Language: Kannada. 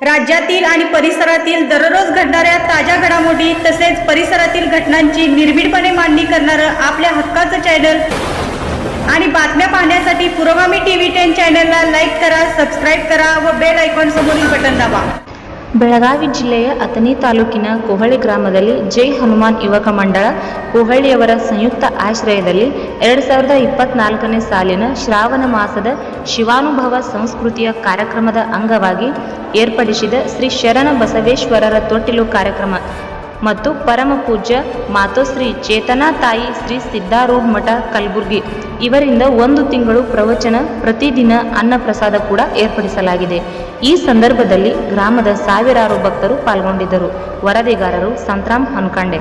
राज्यातील आणि परिसरातील दररोज घडणाऱ्या ताज्या घडामोडी तसेच परिसरातील घटनांची निर्भीडपणे मांडणी करणारं आपल्या हक्काचं चॅनल आणि बातम्या पाहण्यासाठी पुरोगामी टीव्ही टेन चॅनलला लाईक करा सबस्क्राईब करा व बेल आयकॉन समोरील बटन दाबा. ಬೆಳಗಾವಿ ಜಿಲ್ಲೆಯ ಅಥಣಿ ತಾಲೂಕಿನ ಕೋಹಳಿ ಗ್ರಾಮದಲ್ಲಿ ಜೈ ಹನುಮಾನ್ ಯುವಕ ಮಂಡಳ ಕೋಹಳ್ಳಿಯವರ ಸಂಯುಕ್ತ ಆಶ್ರಯದಲ್ಲಿ ಎರಡು ಸಾವಿರದ ಇಪ್ಪತ್ನಾಲ್ಕನೇ ಸಾಲಿನ ಶ್ರಾವಣ ಮಾಸದ ಶಿವಾನುಭವ ಸಂಸ್ಕೃತಿಯ ಕಾರ್ಯಕ್ರಮದ ಅಂಗವಾಗಿ ಏರ್ಪಡಿಸಿದ ಶ್ರೀ ಶರಣ ಬಸವೇಶ್ವರರ ತೊಟ್ಟಿಲು ಕಾರ್ಯಕ್ರಮ ಮತ್ತು ಪರಮ ಪೂಜ್ಯ ಮಾತೋಶ್ರೀ ಚೇತನಾ ತಾಯಿ ಶ್ರೀ ಸಿದ್ಧಾರೂಢ ಮಠ ಕಲಬುರ್ಗಿ. ಇವರಿಂದ ಒಂದು ತಿಂಗಳು ಪ್ರವಚನ, ಪ್ರತಿದಿನ ಅನ್ನಪ್ರಸಾದ ಕೂಡ ಏರ್ಪಡಿಸಲಾಗಿದೆ. ಈ ಸಂದರ್ಭದಲ್ಲಿ ಗ್ರಾಮದ ಸಾವಿರಾರು ಭಕ್ತರು ಪಾಲ್ಗೊಂಡಿದ್ದರು. ವರದಿಗಾರರು ಸಂತ್ರಾಮ್ ಹನ್ಕಂಡೆ.